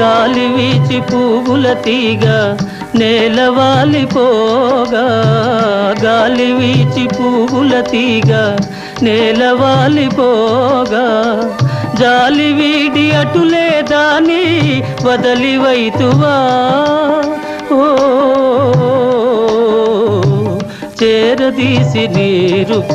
గాలి వీచి పువ్వుల తీగ నేలవాలిపోగా గాలి వీచి పువ్వుల తీగ నేలవాలిపోగా జాలి వీడి అటులే దాని వదలి వైతువా. ఓ చేరదీసి నీరు